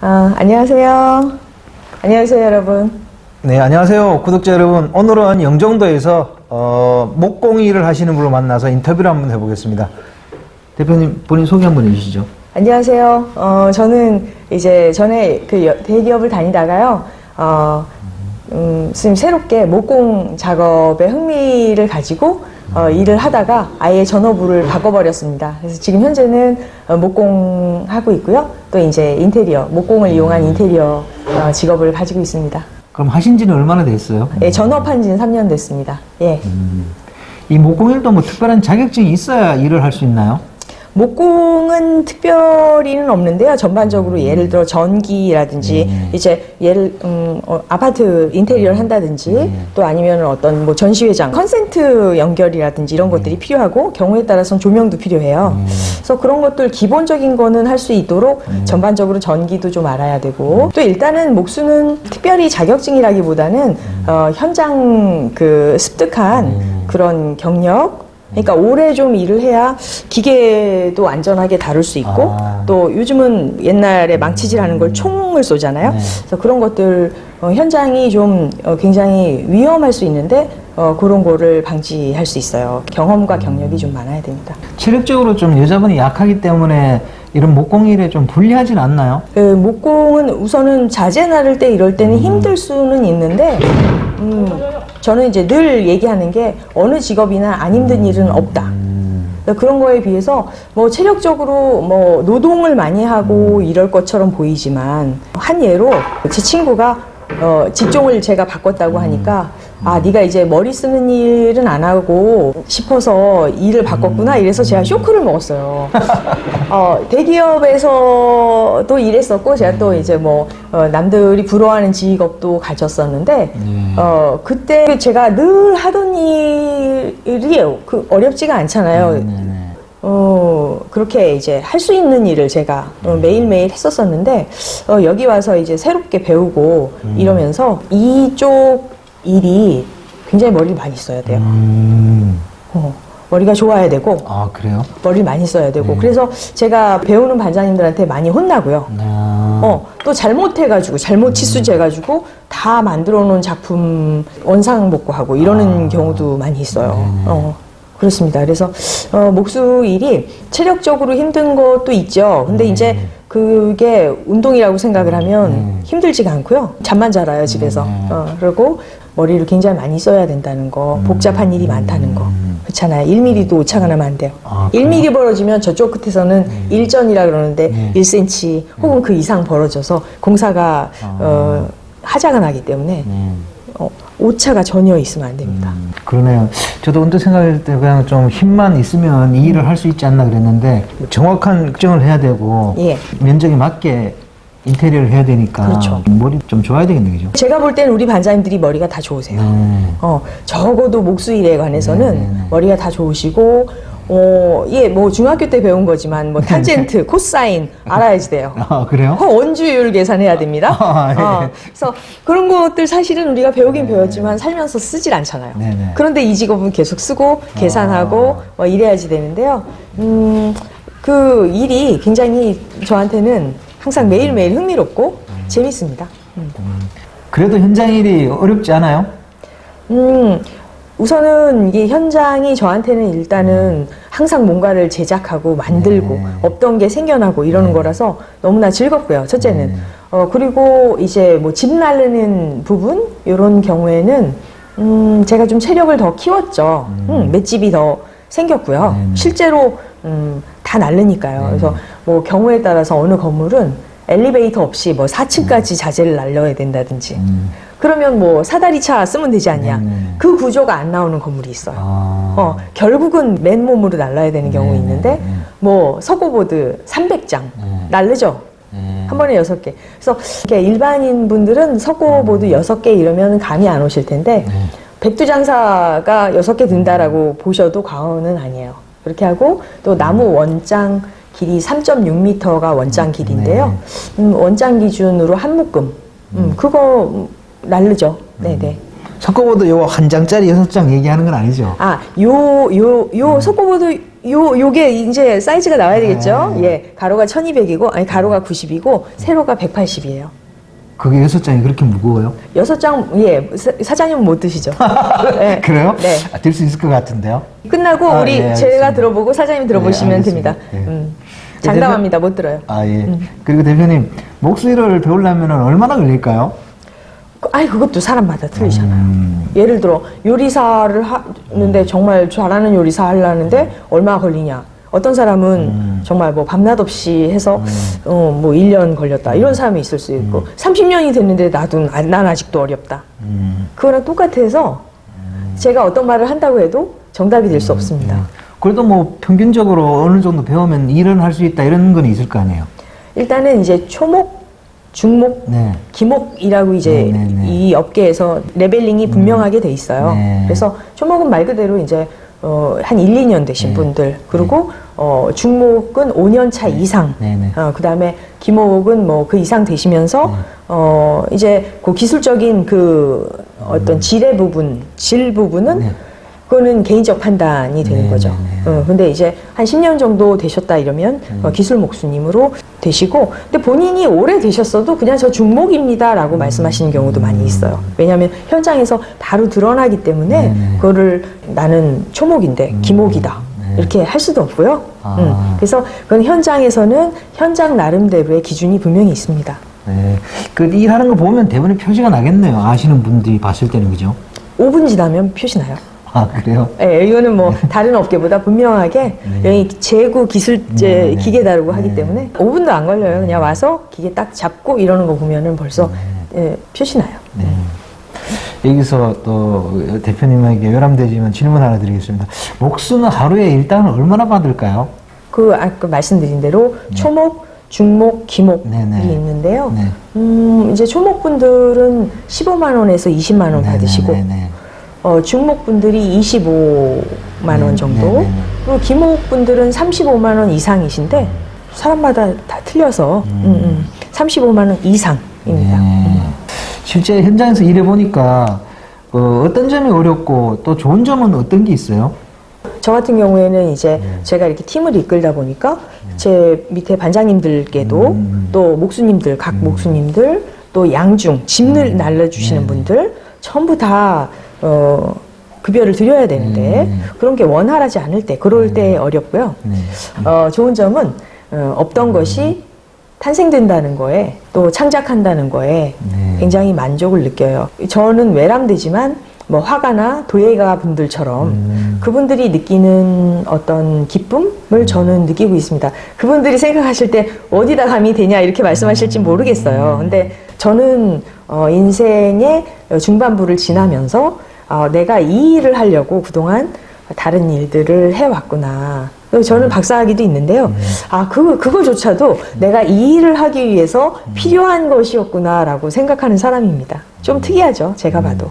아, 안녕하세요. 안녕하세요, 여러분. 네, 안녕하세요. 구독자 여러분. 오늘은 영종도에서 어, 목공일을 하시는 분을 만나서 인터뷰를 한번 해보겠습니다. 대표님 본인 소개 한번 해주시죠. 안녕하세요. 어, 저는 이제 전에 그 여- 대기업을 다니다가요, 어, 음, 선생님 새롭게 목공 작업에 흥미를 가지고 어, 일을 하다가 아예 전업을 바꿔버렸습니다. 그래서 지금 현재는 어, 목공하고 있고요. 또 이제 인테리어, 목공을 이용한 인테리어 어, 직업을 가지고 있습니다. 그럼 하신 지는 얼마나 됐어요? 예, 전업한 지는 3년 됐습니다. 예. 이 목공일도 뭐 특별한 자격증이 있어야 일을 할 수 있나요? 목공은 특별히는 없는데요. 전반적으로 예를 들어 전기라든지 음. 이제 예를 음, 어, 아파트 인테리어를 한다든지 음. 또 아니면 어떤 뭐 전시회장 컨센트 연결이라든지 이런 것들이 필요하고 경우에 따라서는 조명도 필요해요. 음. 그래서 그런 것들 기본적인 거는 할 수 있도록 전반적으로 전기도 좀 알아야 되고 또 일단은 목수는 특별히 자격증이라기보다는 어, 현장 그 습득한 음. 그런 경력 그러니까 오래 좀 일을 해야 기계도 안전하게 다룰 수 있고 아. 또 요즘은 옛날에 망치질하는 걸 총을 쏘잖아요. 네. 그래서 그런 것들 어, 현장이 좀 어, 굉장히 위험할 수 있는데 어, 그런 거를 방지할 수 있어요. 경험과 경력이 좀 많아야 됩니다. 체력적으로 좀 여자분이 약하기 때문에 이런 목공일에 좀 불리하진 않나요? 그 목공은 우선은 자재 나를 때 이럴 때는 힘들 수는 있는데 음, 저는 이제 늘 얘기하는 게 어느 직업이나 안 힘든 일은 없다. 그러니까 그런 거에 비해서 뭐 체력적으로 뭐 노동을 많이 하고 이럴 것처럼 보이지만 한 예로 제 친구가 어 직종을 제가 바꿨다고 하니까 아 네가 이제 머리 쓰는 일은 안 하고 싶어서 일을 바꿨구나 이래서 제가 쇼크를 먹었어요. 어 대기업에서도 일했었고 제가 또 이제 뭐 어, 남들이 부러워하는 직업도 가졌었는데 네. 어 그때 제가 늘 하던 일이 그 어렵지가 않잖아요. 네네. 어, 그렇게 이제 할 수 있는 일을 제가 어, 매일매일 했었었는데, 어, 여기 와서 이제 새롭게 배우고 이러면서 이쪽 일이 굉장히 머리를 많이 써야 돼요. 음, 어, 머리가 좋아야 되고, 아 그래요? 머리를 많이 써야 되고, 그래서 제가 배우는 반장님들한테 많이 혼나고요. 아, 어, 또 잘못해가지고, 잘못 치수재가지고, 다 만들어 놓은 작품 원상 복구하고 이러는 경우도 많이 있어요. 어, 그렇습니다. 그래서, 어, 목수 일이 체력적으로 힘든 것도 있죠. 근데 이제 그게 운동이라고 생각을 하면 힘들지가 않고요. 잠만 잘 와요, 집에서. 어, 그리고 머리를 굉장히 많이 써야 된다는 거, 복잡한 일이 많다는 거. 그렇잖아요. 1mm도 오차가 나면 안 돼요. 아, 1mm 벌어지면 저쪽 끝에서는 일전이라 그러는데 네. 1cm 혹은 그 이상 벌어져서 공사가 어, 하자가 나기 때문에 음. 어, 오차가 전혀 있으면 안 됩니다. 음, 그러네요. 저도 언뜻 생각할 때 그냥 좀 힘만 있으면 이 일을 할 수 있지 않나 그랬는데 정확한 측정을 해야 되고 예. 면적에 맞게 인테리어를 해야 되니까 그렇죠. 머리 좀 좋아야 되겠네 그죠? 제가 볼 때는 우리 반장님들이 머리가 다 좋으세요. 네. 어, 적어도 목수일에 관해서는 네, 네, 네. 머리가 다 좋으시고, 어, 예, 뭐 중학교 때 배운 거지만 뭐 탄젠트, 코사인 알아야지 돼요. 아 그래요? 어, 원주율 계산해야 됩니다. 아, 예. 어, 그래서 그런 것들 사실은 우리가 배우긴 배웠지만 살면서 쓰질 않잖아요. 네, 네. 그런데 이 직업은 계속 쓰고 계산하고 아. 뭐 이래야지 되는데요. 음, 그 일이 굉장히 저한테는 항상 매일매일 흥미롭고 재밌습니다. 음. 그래도 현장 일이 어렵지 않아요? 음, 우선은 이게 현장이 저한테는 일단은 항상 뭔가를 제작하고 만들고 네. 없던 게 생겨나고 이러는 거라서 너무나 즐겁고요. 첫째는. 네. 어, 그리고 이제 뭐집 나르는 부분, 이런 경우에는 음, 제가 좀 체력을 더 키웠죠. 음, 맷집이 더 생겼고요. 네. 실제로 음, 다 날르니까요. 그래서 뭐 경우에 따라서 어느 건물은 엘리베이터 없이 뭐 4층까지 자재를 날려야 된다든지 음. 그러면 뭐 사다리차 쓰면 되지 않냐. 네네. 그 구조가 안 나오는 건물이 있어요. 아. 어, 결국은 맨몸으로 날라야 되는 경우 네네, 있는데, 네. 뭐, 서고보드 300장, 네. 날르죠? 네. 한 번에 여섯 개. 그래서, 이렇게 일반인 분들은 서고보드 여섯 개 이러면 감이 안 오실 텐데, 네. 백두장사가 여섯 개 든다라고 보셔도 과언은 아니에요. 그렇게 하고, 또 나무 원장 길이 3.6m가 원장 길인데요. 음, 원장 기준으로 한 묶음. 음, 그거 날르죠. 네네. 석고보드 요거 한 장짜리 여섯 장 얘기하는 건 아니죠? 아, 요, 요, 요 석고보드 요 요게 이제 사이즈가 나와야 되겠죠? 예. 가로가 1200이고 아니 가로가 90이고 세로가 180이에요. 그게 여섯 장이 그렇게 무거워요? 여섯 장, 예, 사- 사장님은 못 드시죠? 네. 그래요? 네. 아, 들수 있을 것 같은데요. 끝나고 아, 우리 예, 알겠습니다. 제가 들어보고 사장님 들어보시면 네, 알겠습니다. 됩니다. 예. 음. 장담합니다. 못 들어요. 아 예. 음. 그리고 대표님 목수일을 배우려면 얼마나 걸릴까요? 그- 아이 그것도 사람마다 틀리잖아요. 음. 예를 들어 요리사를 하는데 정말 잘하는 요리사 하려는데 얼마 걸리냐? 어떤 사람은 음. 정말 뭐 밤낮 없이 해서 어뭐 1년 걸렸다. 이런 사람이 있을 수 있고 30년이 됐는데 나도 아- 난 아직도 어렵다. 음. 그거랑 똑같아서 제가 어떤 말을 한다고 해도 정답이 될 수 없습니다. 음. 그래도 뭐 평균적으로 어느 정도 배우면 일은 할 수 있다 이런 건 있을 거 아니에요. 일단은 이제 초목, 중목, 네. 기목이라고 이제 네, 네, 네. 이 업계에서 레벨링이 분명하게 돼 있어요. 네. 그래서 초목은 말 그대로 이제 어, 한 1, 2년 되신 네. 분들 그리고 어, 중목은 5년 차 이상 네, 네. 어, 그다음에 기목은 뭐 그 이상 되시면서 네. 어, 이제 그 기술적인 그 어떤 질의 부분, 질 부분은 음. 네. 그거는 개인적 판단이 되는 네, 거죠. 네, 네. 어, 근데 이제 한 10년 정도 되셨다 이러면 음. 어, 기술 목수님으로 되시고, 근데 본인이 오래 되셨어도 그냥 저 중목입니다라고 음. 말씀하시는 경우도 많이 있어요. 왜냐하면 현장에서 바로 드러나기 때문에 네, 네. 그거를 나는 초목인데 기목이다. 네. 이렇게 할 수도 없고요. 아. 음, 그래서 그건 현장에서는 현장 나름대로의 기준이 분명히 있습니다. 네. 그 일하는 거 보면 대부분 표시가 나겠네요. 아시는 분들이 봤을 때는 그죠? 5분 지나면 표시 나요. 아 그래요? 예, 이거는 뭐 다른 업계보다 분명하게 여기 재구 기술제 네, 네. 기계 다루고 하기 네. 때문에 5분도 안 걸려요. 그냥 와서 기계 딱 잡고 이러는 거 보면은 벌써 예, 표시 나요. 네. 여기서 또 대표님에게 외람되지만 질문 하나 드리겠습니다. 목수는 하루에 일당을 얼마나 받을까요? 그 아까 말씀드린 대로 초목, 중목, 기목이 네, 네. 있는데요. 네. 음, 이제 초목분들은 15만 원에서 20만 원 네, 받으시고 네, 네, 어, 중목분들이 25만 원 네, 정도, 네, 네, 네. 그리고 기목분들은 35만 원 이상이신데 사람마다 다 틀려서 음, 음, 35만 원 이상입니다. 네. 실제 현장에서 일해 보니까 어, 어떤 점이 어렵고 또 좋은 점은 어떤 게 있어요? 저 같은 경우에는 이제 네. 제가 이렇게 팀을 이끌다 보니까 제 밑에 반장님들께도 음. 또 목수님들, 각 목수님들 또 양중, 짐을 날려주시는. 분들 전부 다 어, 급여를 드려야 되는데 네. 그런 게 원활하지 않을 때, 그럴 때 어렵고요. 네. 어, 좋은 점은 어, 없던 것이 탄생된다는 거에 또 창작한다는 거에 네. 굉장히 만족을 느껴요. 저는 외람되지만 뭐 화가나 도예가 분들처럼 음. 그분들이 느끼는 어떤 기쁨을 저는 느끼고 있습니다. 그분들이 생각하실 때 어디다 감이 되냐 이렇게 말씀하실지 모르겠어요. 근데 저는 어, 인생의 중반부를 지나면서 어, 내가 이 일을 하려고 그동안 다른 일들을 해왔구나. 저는 박사학위도 있는데요. 아, 그, 그거조차도 내가 이 일을 하기 위해서 필요한 것이었구나라고 생각하는 사람입니다. 좀 특이하죠, 제가 봐도.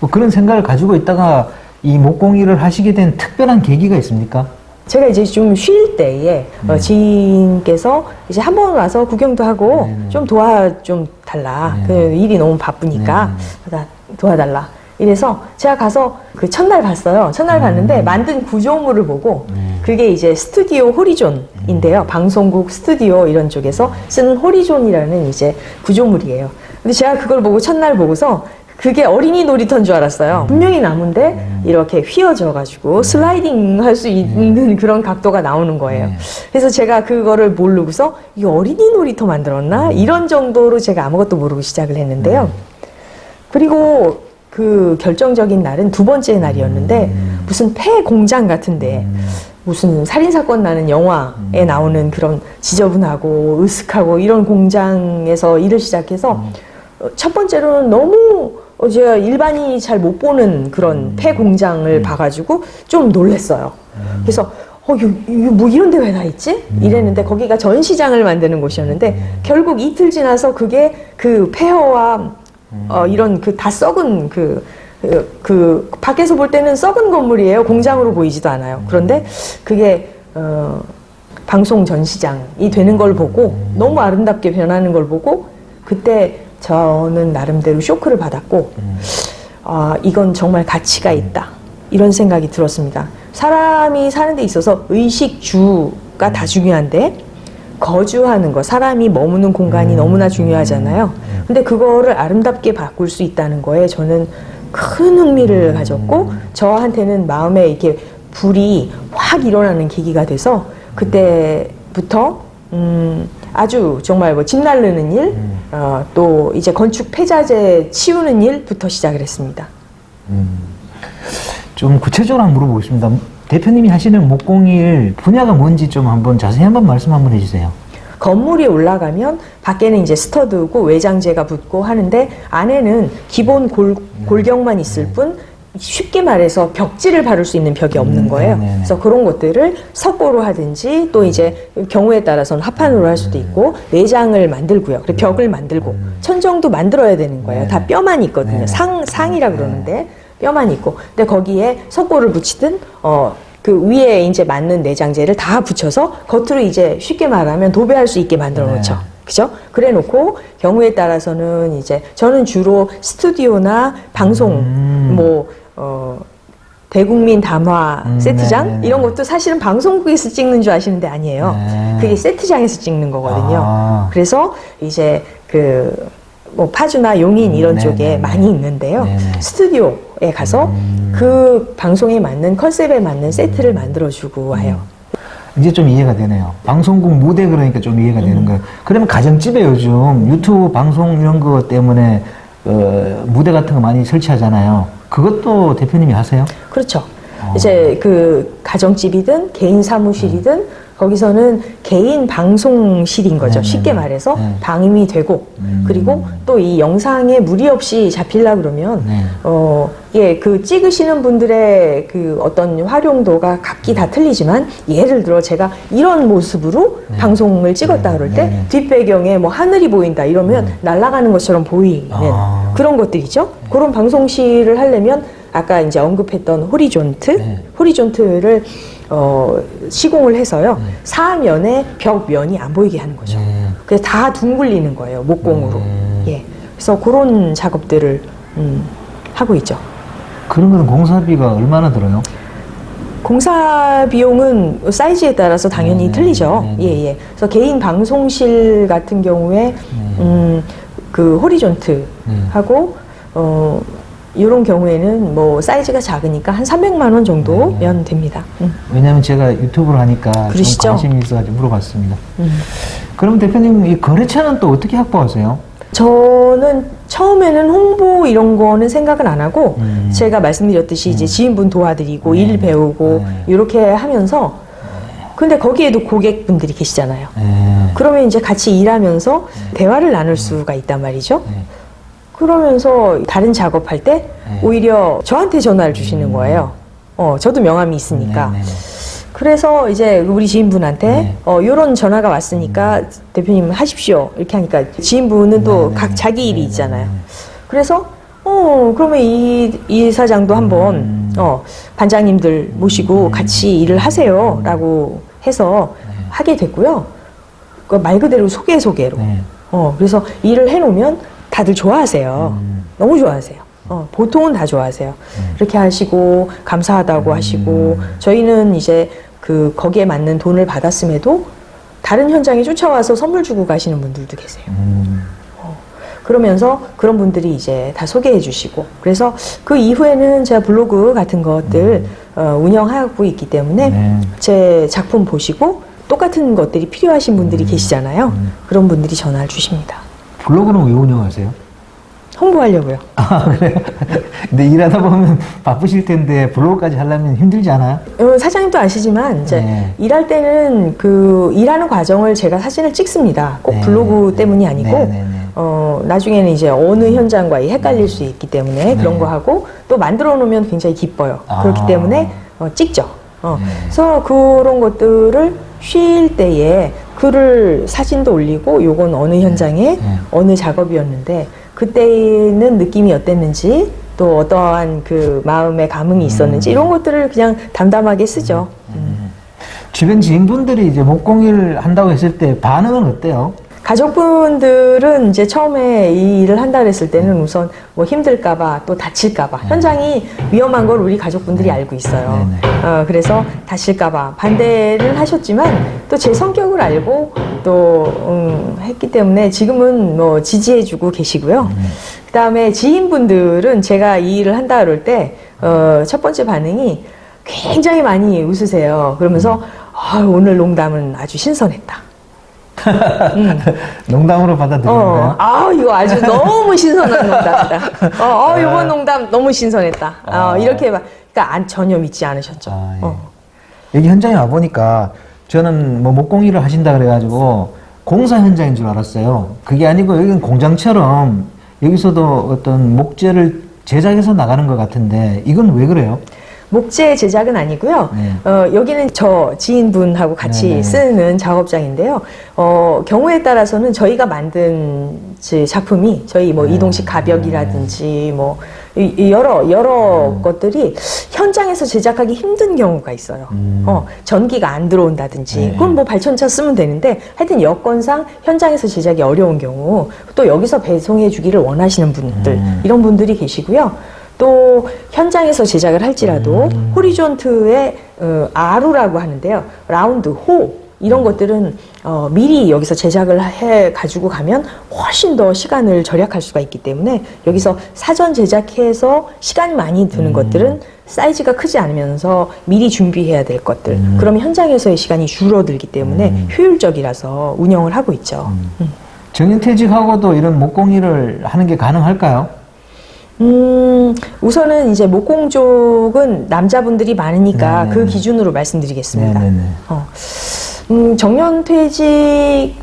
뭐 그런 생각을 가지고 있다가 이 목공일을 하시게 된 특별한 계기가 있습니까? 제가 이제 좀 쉴 때에 어, 지인께서 이제 한 번 와서 구경도 하고 네, 네. 좀 도와 좀 달라. 네. 그 일이 너무 바쁘니까 나 도와달라. 이래서 제가 가서 그 첫날 봤어요. 첫날 봤는데 만든 구조물을 보고 네. 그게 이제 스튜디오 호리존인데요. 방송국 스튜디오 이런 쪽에서 쓰는 호리존이라는 이제 구조물이에요. 근데 제가 그걸 보고 첫날 보고서 그게 어린이 놀이터인 줄 알았어요. 분명히 나무인데 이렇게 휘어져 가지고 슬라이딩 할 수 있는 그런 각도가 나오는 거예요. 네. 그래서 제가 그거를 모르고서 이 어린이 놀이터 만들었나? 이런 정도로 제가 아무것도 모르고 시작을 했는데요. 그리고 그 결정적인 날은 두 번째 날이었는데 무슨 폐 공장 같은데 무슨 살인 사건 나는 영화에 나오는 그런 지저분하고 으슥하고 이런 공장에서 일을 시작해서 어, 첫 번째로는 너무 어, 제가 일반인이 잘 못 보는 그런 폐 공장을 봐가지고 좀 놀랬어요. 그래서 어, 이, 이, 뭐 이런 데 왜 나 있지? 이랬는데 거기가 전시장을 만드는 곳이었는데 결국 이틀 지나서 그게 그 폐허와 어, 이런 그 다 썩은 그, 그, 그 밖에서 볼 때는 썩은 건물이에요. 공장으로 보이지도 않아요. 그런데 그게 어, 방송 전시장이 되는 걸 보고 너무 아름답게 변하는 걸 보고 그때 저는 나름대로 쇼크를 받았고 아 이건 정말 가치가 있다. 이런 생각이 들었습니다. 사람이 사는 데 있어서 의식주가 다 중요한데 거주하는 거, 사람이 머무는 공간이 너무나 중요하잖아요. 근데 그거를 아름답게 바꿀 수 있다는 거에 저는 큰 흥미를 가졌고 저한테는 마음에 이렇게 불이 확 일어나는 계기가 돼서 그때부터 음, 아주 정말 뭐 집 날르는 일, 어, 또 이제 건축 폐자재 치우는 일부터 시작을 했습니다. 좀 구체적으로 한번 물어보겠습니다. 대표님이 하시는 목공일 분야가 뭔지 좀 한번 자세히 한번 말씀 한번 해주세요. 건물이 올라가면 밖에는 이제 스터드고 외장재가 붙고 하는데 안에는 기본 골, 골격만 있을 뿐 쉽게 말해서 벽지를 바를 수 있는 벽이 없는 음, 거예요. 네네네. 그래서 그런 것들을 석고로 하든지 또 이제 경우에 따라서는 합판으로 할 수도 있고 내장을 만들고요. 그리고 벽을 만들고 천정도 만들어야 되는 거예요. 다 뼈만 있거든요. 상 상이라 그러는데 뼈만 있고. 근데 거기에 석고를 붙이든 어. 그 위에 이제 맞는 내장재를 다 붙여서 겉으로 이제 쉽게 말하면 도배할 수 있게 만들어 놓죠. 네. 그죠? 그래 놓고 경우에 따라서는 이제 저는 주로 스튜디오나 방송 음. 뭐 어, 대국민 담화 음, 세트장 네네네. 이런 것도 사실은 방송국에서 찍는 줄 아시는데 아니에요. 네. 그게 세트장에서 찍는 거거든요. 아. 그래서 이제 그 뭐 파주나 용인 이런 음, 쪽에. 많이 있는데요. 네네. 스튜디오에 가서 음. 그 방송에 맞는 컨셉에 맞는 세트를 만들어주고 와요. 이제 좀 이해가 되네요. 방송국 무대 그러니까 좀 이해가 되는 거예요. 그러면 가정집에 요즘 유튜브 방송 이런 거 때문에 어, 무대 같은 거 많이 설치하잖아요. 그것도 대표님이 하세요? 그렇죠. 어. 이제 그 가정집이든 개인 사무실이든 거기서는 개인 방송실인 거죠. 네네네. 쉽게 말해서 네. 방임이 되고 음. 그리고 또 이 영상에 무리 없이 잡히려 그러면 네. 어, 예, 그 찍으시는 분들의 그 어떤 활용도가 각기 다 틀리지만 예를 들어 제가 이런 모습으로 네. 방송을 찍었다 네, 그럴 때 네, 네. 뒷배경에 뭐 하늘이 보인다 이러면 날아가는 것처럼 보이는 아. 그런 것들이죠. 그런 방송실을 하려면 아까 이제 언급했던 호리존트, 네. 호리존트를 어, 시공을 해서요. 사면에 벽 면이 안 보이게 하는 거죠. 네. 그래서 다 둥글리는 거예요. 목공으로. 네. 예. 그래서 그런 작업들을 음, 하고 있죠. 그런 거는 공사비가 얼마나 들어요? 공사 비용은 사이즈에 따라서 당연히 네, 틀리죠. 네, 네. 예, 예. 그래서 개인 방송실 같은 경우에 음, 그 호리존트 네. 하고 어 이런 경우에는 뭐 사이즈가 작으니까 한 300만 원 정도면 됩니다. 음. 왜냐하면 제가 유튜브를 하니까 좀 그러시죠? 관심이 있어가지고 물어봤습니다. 음. 그럼 대표님 이 거래처는 또 어떻게 확보하세요? 저는 처음에는 홍보 이런 거는 생각은 안 하고 음. 제가 말씀드렸듯이 이제 지인분 도와드리고 네. 일 배우고 네. 이렇게 하면서 근데 거기에도 고객분들이 계시잖아요. 네. 그러면 이제 같이 일하면서 대화를 나눌 수가 있단 말이죠. 네. 그러면서 다른 작업할 때 네. 오히려 저한테 전화를 주시는 거예요. 어, 저도 명함이 있으니까. 네, 네, 네. 그래서 이제 우리 지인분한테 네. 어 요런 전화가 왔으니까 대표님 하십시오 이렇게 하니까 지인분은 또 네, 네, 각 네. 자기 일이 네, 있잖아요. 네, 네. 그래서 어 그러면 이, 이 사장도 한번 음. 어 반장님들 모시고 같이 일을 하세요 라고 해서 하게 됐고요. 그말 그대로 소개 소개로. 네. 어 그래서 일을 해놓으면 다들 좋아하세요. 음. 너무 좋아하세요. 어, 보통은 다 좋아하세요. 그렇게 하시고 감사하다고 하시고 저희는 이제 그 거기에 맞는 돈을 받았음에도 다른 현장에 쫓아와서 선물 주고 가시는 분들도 계세요. 음. 그러면서 그런 분들이 이제 다 소개해 주시고 그래서 그 이후에는 제가 블로그 같은 것들 어, 운영하고 있기 때문에 네. 제 작품 보시고 똑같은 것들이 필요하신 분들이 계시잖아요. 그런 분들이 전화를 주십니다. 블로그는 왜 운영하세요? 홍보하려고요. 아, 그래요? 근데 일하다 보면 바쁘실 텐데 블로그까지 하려면 힘들지 않아요? 어, 사장님도 아시지만 이제 네. 일할 때는 그 일하는 과정을 제가 사진을 찍습니다. 꼭 네. 블로그 때문이 아니고 네, 네, 네. 어 나중에는 이제 어느 현장과 헷갈릴 수 있기 때문에 그런 네. 거 하고 또 만들어 놓으면 굉장히 기뻐요. 아. 그렇기 때문에 어, 찍죠. 어. 네. 그래서 그런 것들을 쉴 때에 글을 사진도 올리고 요건 어느 현장에 네. 어느 작업이었는데 그때는 느낌이 어땠는지 또 어떠한 그 마음의 감흥이 있었는지 이런 것들을 그냥 담담하게 쓰죠. 음. 주변 지인분들이 이제 목공일 한다고 했을 때 반응은 어때요? 가족분들은 이제 처음에 이 일을 한다 그랬을 때는 우선 뭐 힘들까봐 또 다칠까봐 현장이 위험한 걸 우리 가족분들이 알고 있어요. 네, 어, 그래서 다칠까봐 반대를 하셨지만 또 제 성격을 알고 또 음, 했기 때문에 지금은 뭐 지지해주고 계시고요. 그 다음에 지인분들은 제가 이 일을 한다 그럴 때, 어, 첫 번째 반응이 굉장히 많이 웃으세요. 그러면서, 아, 오늘 농담은 아주 신선했다. 농담으로 받아들이는 어? 아, 이거 아주 너무 신선한 농담이다. 어, 어, 이번 농담 너무 신선했다. 어, 아. 이렇게 막, 그러니까 안, 전혀 믿지 않으셨죠. 아, 예. 어. 여기 현장에 와 보니까 저는 뭐 목공일을 하신다 그래가지고 공사 현장인 줄 알았어요. 그게 아니고 여기는 공장처럼 여기서도 어떤 목재를 제작해서 나가는 것 같은데 이건 왜 그래요? 목재 제작은 아니고요. 네. 어, 여기는 저 지인분하고 같이 네, 네. 쓰는 작업장인데요. 어, 경우에 따라서는 저희가 만든 제 작품이 저희 뭐 네. 이동식 가벽이라든지 뭐 여러 여러 네. 것들이 현장에서 제작하기 힘든 경우가 있어요. 음. 어, 전기가 안 들어온다든지 네. 그건 뭐 발전차 쓰면 되는데 하여튼 여건상 현장에서 제작이 어려운 경우 또 여기서 배송해 주기를 원하시는 분들 음. 이런 분들이 계시고요. 또 현장에서 제작을 할지라도 음. 호리존트의 어, 아루라고 하는데요. 라운드, 호 이런 것들은 어, 미리 여기서 제작을 해 가지고 가면 훨씬 더 시간을 절약할 수가 있기 때문에 여기서 사전 제작해서 시간이 많이 드는 음. 것들은 사이즈가 크지 않으면서 미리 준비해야 될 것들. 음. 그러면 현장에서의 시간이 줄어들기 때문에 음. 효율적이라서 운영을 하고 있죠. 정년퇴직하고도 이런 목공일을 하는 게 가능할까요? 음, 우선은 이제 목공 쪽은 남자분들이 많으니까 네네. 그 기준으로 말씀드리겠습니다. 네네네. 어, 음, 정년 퇴직이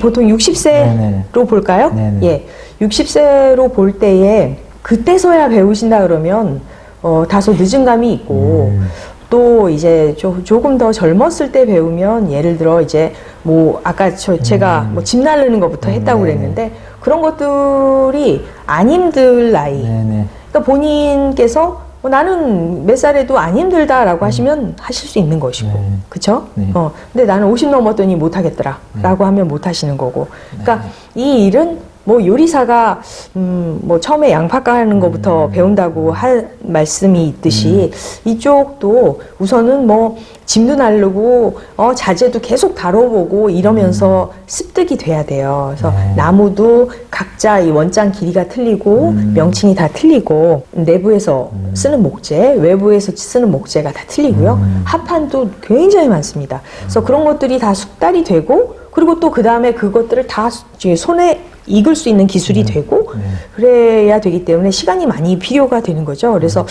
보통 60세로 네네. 볼까요? 네네. 예. 60세로 볼 때에 그때서야 배우신다 그러면 어, 다소 늦은 감이 있고 음. 또 이제 조, 조금 더 젊었을 때 배우면 예를 들어 이제 뭐 아까 저 제가 뭐집 나르는 것부터 했다고 음. 네네. 그랬는데 그런 것들이 안 힘들 나이 네네. 그러니까 본인께서 어, 나는 몇 살에도 안 힘들다라고 하시면 하실 수 있는 것이고, 네. 그쵸? 네. 어, 근데 나는 50 넘었더니 못 하겠더라라고 하면 못 하시는 거고, 그러니까 이 일은 뭐 요리사가 음, 뭐 처음에 양파 까는 것부터 배운다고 할 말씀이 있듯이 이쪽도 우선은 뭐 짐도 나르고 어 자재도 계속 다뤄보고 이러면서 습득이 돼야 돼요. 그래서 네. 나무도 각자 이 원장 길이가 틀리고 음. 명칭이 다 틀리고 내부에서 쓰는 목재, 외부에서 쓰는 목재가 다 틀리고요. 음. 합판도 굉장히 많습니다. 그래서 그런 것들이 다 숙달이 되고 그리고 또 그 다음에 그것들을 다 손에 익을 수 있는 기술이 되고 네. 그래야 되기 때문에 시간이 많이 필요가 되는 거죠. 그래서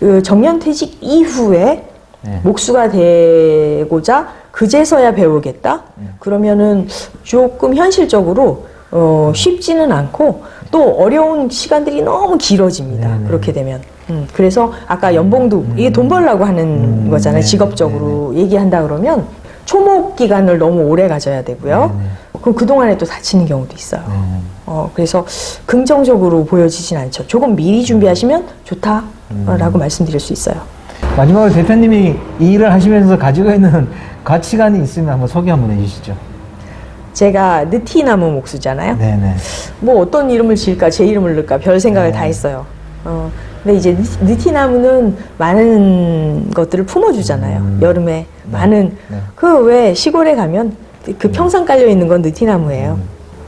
그 정년퇴직 이후에 네. 목수가 되고자 그제서야 배우겠다. 그러면은 조금 현실적으로 어, 쉽지는 않고 또 어려운 시간들이 너무 길어집니다. 네네. 그렇게 되면. 음, 그래서 아까 연봉도 이게 돈 벌라고 하는 음, 거잖아요. 네네. 직업적으로 얘기한다 그러면 초목 기간을 너무 오래 가져야 되고요. 네네. 그럼 그 동안에 또 다치는 경우도 있어요. 네. 어, 그래서 긍정적으로 보여지진 않죠. 조금 미리 준비하시면 좋다라고 말씀드릴 수 있어요. 마지막으로 대표님이 이 일을 하시면서 가지고 있는 가치관이 있으면 한번 소개 한번 해주시죠. 제가 느티나무 목수잖아요. 네네. 뭐 어떤 이름을 지을까, 제 이름을 넣을까 별 생각을 네. 다 했어요. 어, 근데 이제 느- 느티나무는 많은 것들을 품어주잖아요. 음. 여름에 많은 네. 그왜 시골에 가면 그 평상 깔려 있는 건 느티나무예요.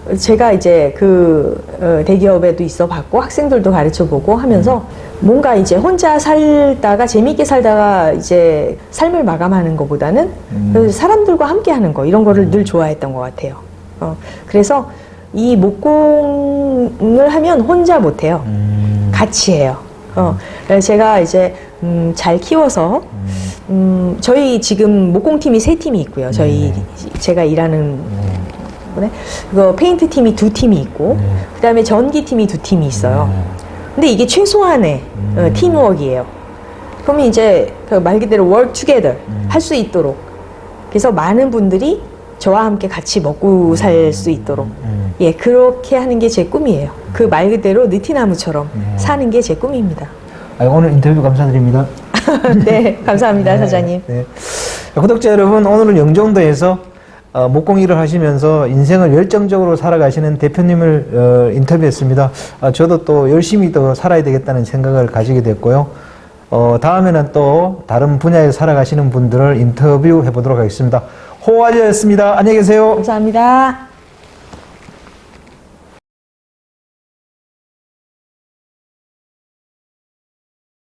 음. 제가 이제 그 어, 대기업에도 있어 봤고 학생들도 가르쳐 보고 하면서 뭔가 이제 혼자 살다가 재미있게 살다가 이제 삶을 마감하는 것보다는 음. 그 사람들과 함께 하는 거 이런 거를 늘 좋아했던 것 같아요. 어, 그래서 이 목공을 하면 혼자 못 해요. 음. 같이 해요. 어, 제가 이제 음, 잘 키워서 음, 저희 지금 목공팀이 세 팀이 있고요. 저희 제가 일하는 분에 그거 페인트 팀이 두 팀이 있고 네. 그다음에 전기 팀이 두 팀이 있어요. 네. 근데 이게 최소한의 어, 음. 팀워크예요. 그러면 이제 그말 그대로 work together 음. 할수 있도록 그래서 많은 분들이 저와 함께 같이 먹고 살 수 있도록 음. 예 그렇게 하는 게 제 꿈이에요. 그 말 그대로 느티나무처럼 네. 사는 게 제 꿈입니다. 아, 오늘 인터뷰 감사드립니다. 네 감사합니다 네, 사장님. 네. 구독자 여러분, 오늘은 영종도에서 어, 목공 일을 하시면서 인생을 열정적으로 살아가시는 대표님을 어, 인터뷰했습니다. 아, 저도 또 열심히 더 살아야 되겠다는 생각을 가지게 됐고요. 어, 다음에는 또 다른 분야에 살아가시는 분들을 인터뷰해 보도록 하겠습니다. 호화제였습니다. 안녕히 계세요. 감사합니다.